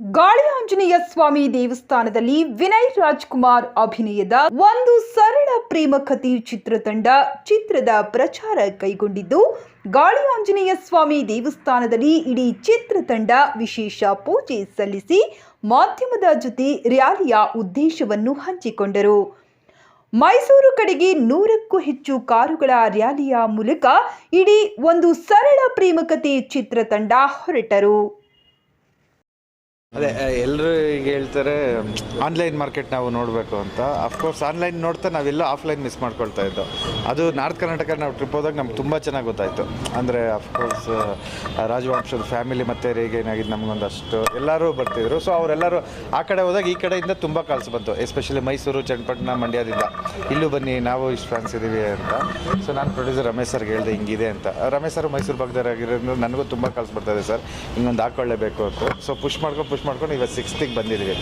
ಗಾಳಿ ಆಂಜನೇಯ ಸ್ವಾಮಿ ದೇವಸ್ಥಾನದಲ್ಲಿ ವಿನಯ್ ರಾಜ್ಕುಮಾರ್ ಅಭಿನಯದ ಒಂದು ಸರಳ ಪ್ರೇಮ ಕಥೆ ಚಿತ್ರತಂಡ ಚಿತ್ರದ ಪ್ರಚಾರ ಕೈಗೊಂಡಿದ್ದು ಗಾಳಿ ಆಂಜನೇಯ ಸ್ವಾಮಿ ದೇವಸ್ಥಾನದಲ್ಲಿ ಇಡೀ ಚಿತ್ರತಂಡ ವಿಶೇಷ ಪೂಜೆ ಸಲ್ಲಿಸಿ ಮಾಧ್ಯಮದ ಜೊತೆ ರ್ಯಾಲಿಯ ಉದ್ದೇಶವನ್ನು ಹಂಚಿಕೊಂಡರು. ಮೈಸೂರು ಕಡೆಗೆ ನೂರಕ್ಕೂ ಹೆಚ್ಚು ಕಾರುಗಳ ರ್ಯಾಲಿಯ ಮೂಲಕ ಇಡೀ ಒಂದು ಸರಳ ಪ್ರೇಮಕತೆ ಚಿತ್ರತಂಡ ಹೊರಟರು. ಅದೇ ಎಲ್ಲರೂ ಈಗ ಹೇಳ್ತಾರೆ ಆನ್ಲೈನ್ ಮಾರ್ಕೆಟ್ ನಾವು ನೋಡಬೇಕು ಅಂತ. ಅಫ್ಕೋರ್ಸ್ ಆನ್ಲೈನ್ ನೋಡ್ತಾ ನಾವೆಲ್ಲ ಆಫ್ಲೈನ್ ಮಿಸ್ ಮಾಡ್ಕೊಳ್ತಾ ಇದ್ದೋ. ಅದು ನಾರ್ತ್ ಕರ್ನಾಟಕ ನಾವು ಟ್ರಿಪ್ ಹೋದಾಗ ನಮ್ಗೆ ತುಂಬ ಚೆನ್ನಾಗಿ ಗೊತ್ತಾಯಿತು. ಅಂದರೆ ಅಫ್ಕೋರ್ಸ್ ರಾಜವಂಶದ ಫ್ಯಾಮಿಲಿ ಮತ್ತು ಹೇಗೆ ನಮಗೊಂದಷ್ಟು ಎಲ್ಲರೂ ಬರ್ತಿದ್ರು. ಸೊ ಅವರೆಲ್ಲರೂ ಆ ಕಡೆ ಹೋದಾಗ ಈ ಕಡೆಯಿಂದ ತುಂಬ ಕಾಲ್ಸ್ ಬಂತು. ಎಸ್ಪೆಷಲಿ ಮೈಸೂರು ಚನ್ನಪಟ್ಟಣ ಮಂಡ್ಯದಿಂದ ಇಲ್ಲೂ ಬನ್ನಿ, ನಾವು ಇಷ್ಟು ಫ್ಯಾನ್ಸ್ ಇದ್ದೀವಿ ಅಂತ. ಸೊ ನಾನು ಪ್ರೊಡ್ಯೂಸರ್ ರಮೇಶ್ ಸರ್ಗೆ ಹೇಳಿದೆ, ಹಿಂಗಿದೆ ಅಂತ. ರಮೇಶ್ ಸರ್ ಮೈಸೂರು ಭಾಗದವರಾಗಿರೋದ್ರಿಂದ ನನಗೂ ತುಂಬ ಕಾಲ್ಸ್ ಬರ್ತಾಯಿದೆ ಸರ್. ಇನ್ನೊಂದು ಹಾಕ್ಕೊಳ್ಳೇಬೇಕು ಅಂತ. ಸೊ ಪುಷ್ ಮಾಡ್ಕೊಂಡು ಪುಷ್ ಮಾಡ್ಕೊಂಡು ಇವತ್ತು ಸಿಕ್ಸ್ತಿಗೆ ಬಂದಿದ್ದೀವಿ.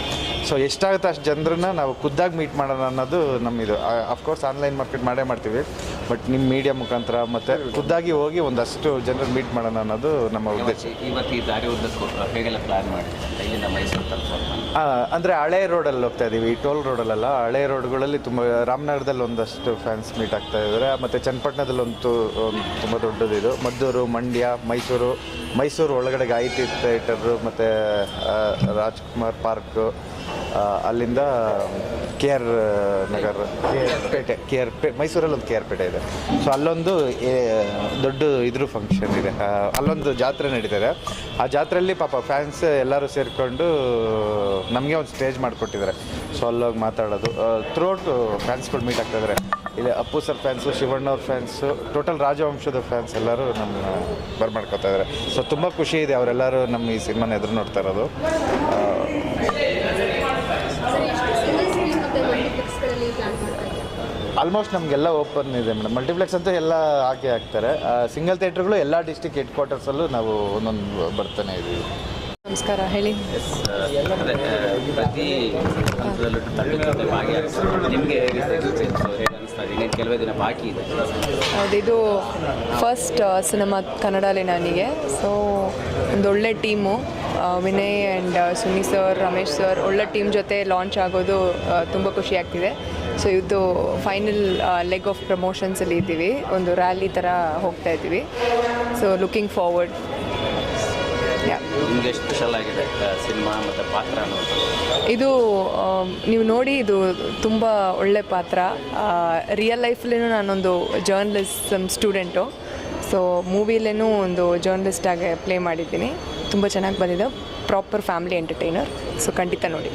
ಸೊ ಎಷ್ಟಾಗುತ್ತೆ ಅಷ್ಟು ಜನರನ್ನ ನಾವು ಖುದ್ದಾಗಿ ಮೀಟ್ ಮಾಡೋಣ ಅನ್ನೋದು ನಮ್ಮಿದು. ಅಫ್ಕೋರ್ಸ್ ಆನ್ಲೈನ್ ಮಾರ್ಕೆಟ್ ಮಾಡೇ ಮಾಡ್ತೀವಿ. ಬಟ್ ನಿಮ್ಮ ಮೀಡಿಯಾ ಮುಖಾಂತರ ಮತ್ತು ಖುದ್ದಾಗಿ ಹೋಗಿ ಒಂದಷ್ಟು ಜನರು ಮೀಟ್ ಮಾಡೋಣ ಅನ್ನೋದು ನಮ್ಮ ಉದ್ದೇಶ. ಇವತ್ತು ಈ ದಾರಿ ಹೇಗೆಲ್ಲ ಪ್ಲಾನ್ ಅಂದರೆ ಹಳೆ ರೋಡಲ್ಲಿ ಹೋಗ್ತಾ ಇದ್ದೀವಿ ಈ ಟೋಲ್ ರೋಡಲ್ಲೆಲ್ಲ ಹಳೆ ರೋಡ್ಗಳಲ್ಲಿ ತುಂಬ ರಾಮನಗರದಲ್ಲಿ ಒಂದಷ್ಟು ಫ್ಯಾನ್ಸ್ ಮೀಟ್ ಆಗ್ತಾ ಇದ್ದಾರೆ. ಮತ್ತು ಚನ್ನಪಟ್ಟಣದಲ್ಲಿ ಒಂದು ತುಂಬ ದೊಡ್ಡದಿದು ಮದ್ದೂರು ಮಂಡ್ಯ ಮೈಸೂರು. ಮೈಸೂರು ಒಳಗಡೆ ಗಾಯತ್ರಿ ಥಿಯೇಟರು ಮತ್ತು ರಾಜ್ಕುಮಾರ್ ಪಾರ್ಕು ಅಲ್ಲಿಂದ K R Nagar K R Pete, K R, pay ಮೈಸೂರಲ್ಲಿ ಒಂದು ಕೆ ಆರ್ ಪೇಟೆ ಇದೆ. ಸೊ ಅಲ್ಲೊಂದು ದೊಡ್ಡ ಇದ್ರ ಫಂಕ್ಷನ್ ಇದೆ. ಅಲ್ಲೊಂದು ಜಾತ್ರೆ ನಡೀತದೆ. ಆ ಜಾತ್ರೆಯಲ್ಲಿ ಪಾಪ ಫ್ಯಾನ್ಸ್ ಎಲ್ಲರೂ ಸೇರಿಕೊಂಡು, ನಮಗೆ ಒಂದು ಸ್ಟೇಜ್ ಮಾಡಿಕೊಟ್ಟಿದ್ದಾರೆ. ಸೊ ಅಲ್ಲೋಗಿ ಮಾತಾಡೋದು. ಥ್ರೂಔಟ್ ಫ್ಯಾನ್ಸ್ಗಳು ಮೀಟ್ ಆಗ್ತಾಯಿದ್ದಾರೆ ಇಲ್ಲಿ ಅಪ್ಪು ಸರ್ ಫ್ಯಾನ್ಸು ಶಿವಣ್ಣವ್ರ ಫ್ಯಾನ್ಸು ಟೋಟಲ್ ರಾಜವಂಶದ ಫ್ಯಾನ್ಸ್ ಎಲ್ಲರೂ ನಮ್ಮ ಬರ್ಮಾಡ್ಕೊತಾ ಇದ್ದಾರೆ ಸೊ ತುಂಬ ಖುಷಿ ಇದೆ. ಅವರೆಲ್ಲರೂ ನಮ್ಮ ಈ ಸಿನಿಮಾನ ಎದುರು ನೋಡ್ತಾ ಇರೋದು. ಆಲ್ಮೋಸ್ಟ್ ನಮಗೆಲ್ಲ ಓಪನ್ ಇದೆ ಮೇಡಮ್. ಮಲ್ಟಿಪ್ಲೆಕ್ಸ್ ಅಂತೂ ಎಲ್ಲ ಹಾಕಿ ಹಾಕ್ತಾರೆ. ಸಿಂಗಲ್ ಥಿಯೇಟ್ರ್ಗಳು ಎಲ್ಲ ಡಿಸ್ಟಿಕ್ ಹೆಡ್ ಕ್ವಾರ್ಟರ್ಸಲ್ಲೂ ನಾವು ಒಂದೊಂದು ಬರ್ತಾನೆ ಇದ್ದೀವಿ ನಮಸ್ಕಾರ ಹೇಳಿ. ಅದೇ ಪ್ರತಿ ಹಂತದಲ್ಲೂ ತಂಡದ ಭಾಗಿಯಾಗ್ತದೆ ನಿಮಗೆ ಹೇಗೆ ಕೆಲವೇ ದಿನ ಬಾಕಿ ಇದೆ ಹೌದು ಇದು ಫಸ್ಟ್ ಸಿನಿಮಾ ಕನ್ನಡಲ್ಲಿ ನನಗೆ. ಸೊ ಒಂದು ಒಳ್ಳೆ team Vinay and Suni sir Ramesh sir ಒಳ್ಳೆ ಟೀಮ್ ಜೊತೆ ಲಾಂಚ್ ಆಗೋದು ತುಂಬ ಖುಷಿ ಆಗ್ತಿದೆ. ಸೊ ಇದು ಫೈನಲ್ ಲೆಗ್ ಆಫ್ ಪ್ರಮೋಷನ್ಸಲ್ಲಿ ಇದ್ದೀವಿ. ಒಂದು ರ್ಯಾಲಿ ಥರ ಹೋಗ್ತಾ ಇದ್ದೀವಿ. ಸೊ ಲುಕಿಂಗ್ ಫಾರ್ವರ್ಡ್ ನಿಮಗೆ ಸ್ಪೆಷಲ್ ಆಗಿದೆ ಸಿನಿಮಾ ಮತ್ತು ಪಾತ್ರ ಇದು ನೀವು ನೋಡಿ ಇದು ತುಂಬ ಒಳ್ಳೆ ಪಾತ್ರ. ರಿಯಲ್ ಲೈಫ್ಲೇನು ನಾನೊಂದು ಜರ್ನಲಿಸಮ್ ಸ್ಟೂಡೆಂಟು ಸೊ ಮೂವಿಲೇನೂ ಒಂದು ಜರ್ನಲಿಸ್ಟ್ ಆಗಿ ಪ್ಲೇ ಮಾಡಿದ್ದೀನಿ. ತುಂಬ ಚೆನ್ನಾಗಿ ಬಂದಿದೆ. ಪ್ರಾಪರ್ ಫ್ಯಾಮಿಲಿ ಎಂಟರ್ಟೈನರ್ ಸೊ ಖಂಡಿತ ನೋಡಿ.